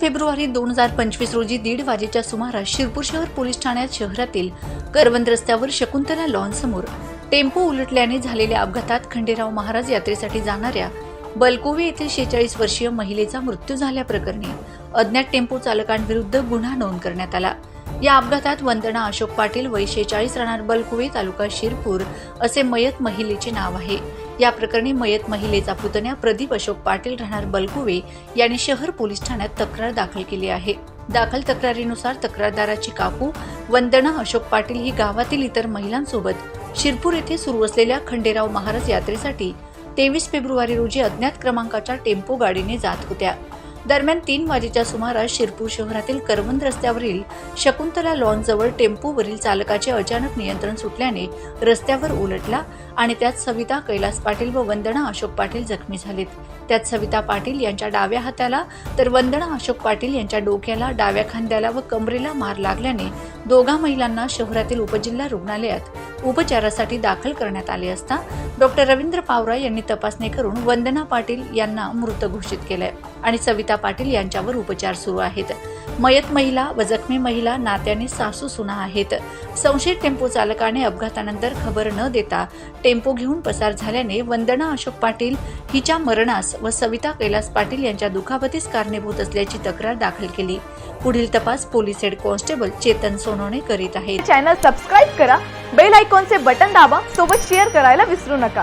February दोन हजार पंचवीस रोजी दीड वाजेच्या सुमारास शिरपूर शहर पोलीस ठाण्यात शहरातील करवंद रस्त्यावर शकुंतला लॉन समोर टेम्पो उलटल्याने झालेल्या अपघातात खंडेराव महाराज यात्रेसाठी जाणाऱ्या बलकोवे येथील शेहेचाळीस वर्षीय महिलेचा मृत्यू झाल्याप्रकरणी अज्ञात टेम्पो चालकांविरुद्ध गुन्हा नोंद करण्यात आला. या अपघातात वंदना अशोक पाटील वय शेचाळीस राहणार बलकुवे तालुका शिरपूर असे मयत महिलेचे नाव आहे. या प्रकरणी मयत महिलेचा पुतण्या प्रदीप अशोक पाटील राहणार बलकुवे यांनी शहर पोलीस ठाण्यात तक्रार दाखल केली आहे. दाखल तक्रारीनुसार तक्रारदाराची काकू वंदना अशोक पाटील ही गावातील इतर महिलांसोबत शिरपूर येथे सुरू असलेल्या खंडेराव महाराज यात्रेसाठी तेवीस फेब्रुवारी रोजी अज्ञात क्रमांकाच्या टेम्पो गाडीने जात होत्या. दरम्यान तीन वाजेच्या सुमारास शिरपूर शहरातील करवंद रस्त्यावरील शकुंतला लॉनजवळ टेम्पोवरील चालकाचे अचानक नियंत्रण सुटल्याने रस्त्यावर उलटला आणि त्यात सविता कैलास पाटील व वंदना अशोक पाटील जखमी झालेत. त्यात सविता पाटील यांच्या डाव्या हाताला तर वंदना अशोक पाटील यांच्या डोक्याला डाव्या खांद्याला व कमरेला मार लागल्याने दोघा महिलांना शहरातील उपजिल्हा रुग्णालयात उपचारासाठी दाखल करण्यात आले असता डॉक्टर रवींद्र पावरा यांनी तपासणी करून वंदना पाटील यांना मृत घोषित केलंय. आणि सविता पाटील यांच्यावर उपचार सुरू आहेत. मयत महिला व जखमी महिला नात्याने सासू सुना आहेत. संशयित टेम्पो चालकाने अपघातानंतर खबर न देता टेम्पो घेऊन पसार झाल्याने वंदना अशोक पाटील हिच्या मरणास व सविता कैलास पाटील यांच्या दुखापतीस कारणीभूत असल्याची तक्रार दाखल केली. पुढील तपास police head constable Chetan Sonawane करीत आहेत. चॅनल सबस्क्राईब करा बेल आयकॉनचे बटन दाबा सोबत शेअर करायला विसरू नका.